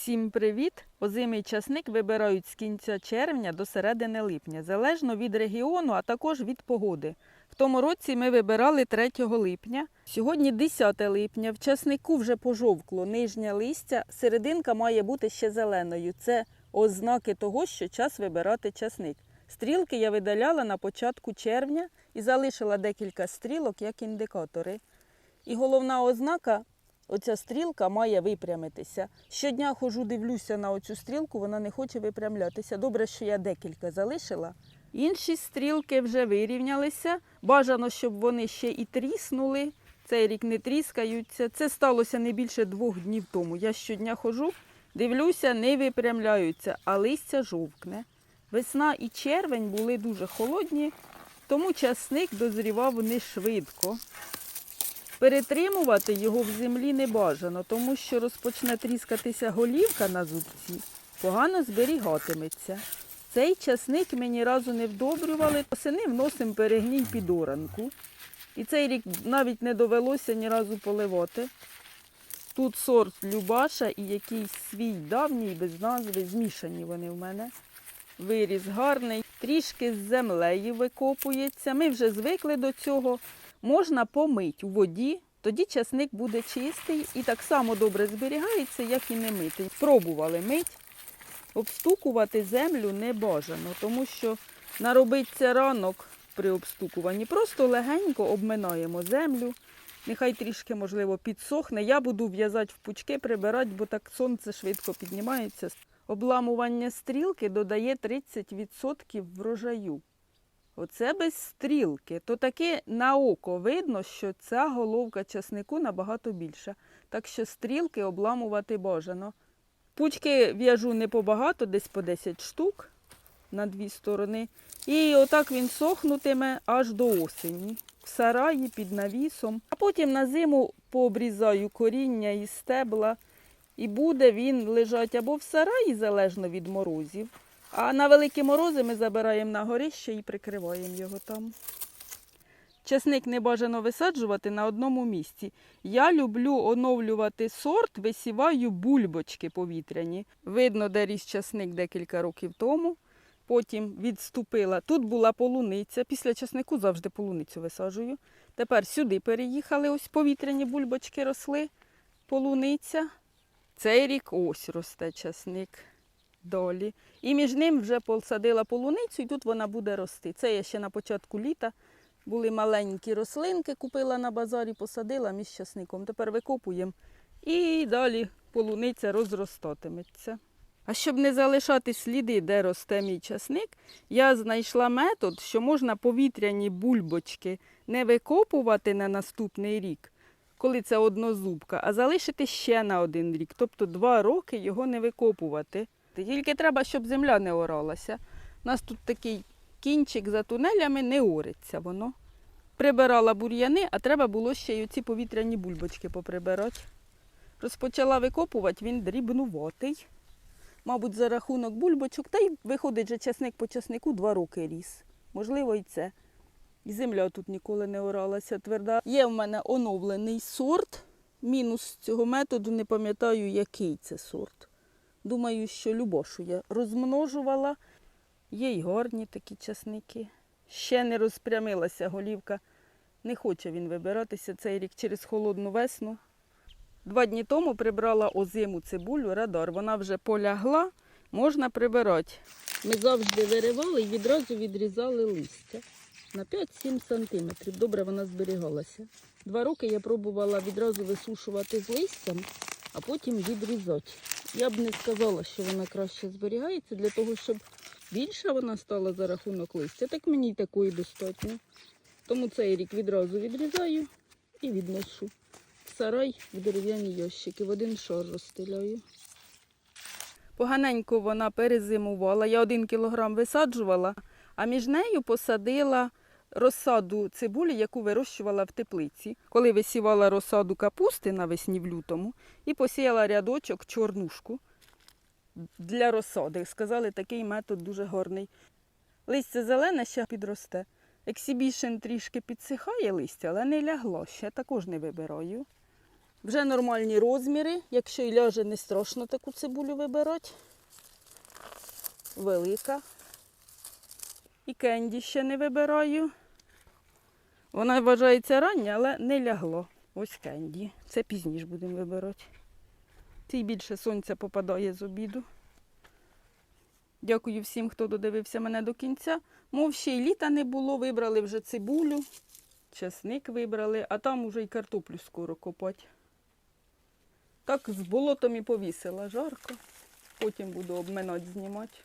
Всім привіт! Озимий часник вибирають з кінця червня до середини липня, залежно від регіону, а також від погоди. В тому році ми вибирали 3 липня. Сьогодні 10 липня. В часнику вже пожовкло нижнє листя, серединка має бути ще зеленою. Це ознаки того, що час вибирати часник. Стрілки я видаляла на початку червня і залишила декілька стрілок як індикатори. І головна ознака Оця стрілка має випрямитися. Щодня хожу, дивлюся на оцю стрілку, вона не хоче випрямлятися. Добре, що я декілька залишила. Інші стрілки вже вирівнялися. Бажано, щоб вони ще і тріснули. Цей рік не тріскаються. Це сталося не більше двох днів тому. Я щодня хожу, дивлюся, не випрямляються, а листя жовкне. Весна і червень були дуже холодні, тому часник дозрівав не швидко. Перетримувати його в землі не бажано, тому що розпочне тріскатися голівка на зубці, погано зберігатиметься. Цей часник ми ні разу не вдобрювали, осени вносимо перегній під оранку. І цей рік навіть не довелося ні разу поливати. Тут сорт Любаша і якийсь свій давній без назви, змішані вони в мене. Виріс гарний, трішки з землею викопується. Ми вже звикли до цього. Можна помити у воді, тоді часник буде чистий і так само добре зберігається, як і не митий. Пробували мить. Обстукувати землю не бажано, тому що наробиться ранок при обстукуванні. Просто легенько обминаємо землю. Нехай трішки, можливо, підсохне. Я буду в'язати в пучки, прибирати, бо так сонце швидко піднімається. Обламування стрілки додає 30% врожаю. Оце без стрілки. То таки на око видно, що ця головка часнику набагато більша. Так що стрілки обламувати бажано. Пучки в'яжу не побагато, десь по 10 штук на дві сторони. І отак він сохнутиме аж до осені. В сараї під навісом. А потім на зиму пообрізаю коріння і стебла. І буде він лежати або в сараї, залежно від морозів. А на великі морози ми забираємо на горище і прикриваємо його там. Часник не бажано висаджувати на одному місці. Я люблю оновлювати сорт, висіваю бульбочки повітряні. Видно, де ріс часник декілька років тому. Потім відступила. Тут була полуниця. Після часнику завжди полуницю висаджую. Тепер сюди переїхали, ось повітряні бульбочки росли. Полуниця. Цей рік ось росте часник долі. І між ним вже посадила полуницю, і тут вона буде рости. Це я ще на початку літа. Були маленькі рослинки, купила на базарі, посадила між часником. Тепер викопуємо і далі полуниця розростатиметься. А щоб не залишати сліди, де росте мій часник, я знайшла метод, що можна повітряні бульбочки не викопувати на наступний рік, коли це однозубка, а залишити ще на один рік. Тобто два роки його не викопувати. Тільки треба, щоб земля не оралася. У нас тут такий кінчик за тунелями, не ориться воно. Прибирала бур'яни, а треба було ще й оці повітряні бульбочки поприбирати. Розпочала викопувати, він дрібнуватий. Мабуть, за рахунок бульбочок, та й виходить же часник по часнику два роки ріс. Можливо, і це. І земля тут ніколи не оралася тверда. Є в мене оновлений сорт. Мінус цього методу не пам'ятаю, який це сорт. Думаю, що Любошу я розмножувала. Є й гарні такі часники. Ще не розпрямилася голівка. Не хоче він вибиратися цей рік через холодну весну. Два дні тому прибрала озиму цибулю радар. Вона вже полягла, можна прибирати. Ми завжди виривали і відразу відрізали листя на 5-7 сантиметрів. Добре вона зберігалася. Два роки я пробувала відразу висушувати з листям, а потім відрізати. Я б не сказала, що вона краще зберігається для того, щоб більша вона стала за рахунок листя. Так мені й такої достатньо. Тому цей рік відразу відрізаю і відношу в сарай в дерев'яні ящики. В один шар розстеляю. Поганенько вона перезимувала. Я один кілограм висаджувала, а між нею посадила розсаду цибулі, яку вирощувала в теплиці. Коли висівала розсаду капусти навесні в лютому і посіяла рядочок чорнушку для розсади. Сказали, такий метод дуже гарний. Листя зелене ще підросте. Ексібішен трішки підсихає листя, але не лягло, ще також не вибираю. Вже нормальні розміри. Якщо і ляже, не страшно таку цибулю вибирати. Велика. І кенді ще не вибираю. Вона вважається рання, але не лягло. Ось кенді. Це пізніше будемо вибирати. Цій більше сонця попадає з обіду. Дякую всім, хто додивився мене до кінця. Мов ще й літа не було, вибрали вже цибулю, чесник вибрали, а там уже й картоплю скоро копати. Так з болотом і повісила жарко. Потім буду обминати знімати.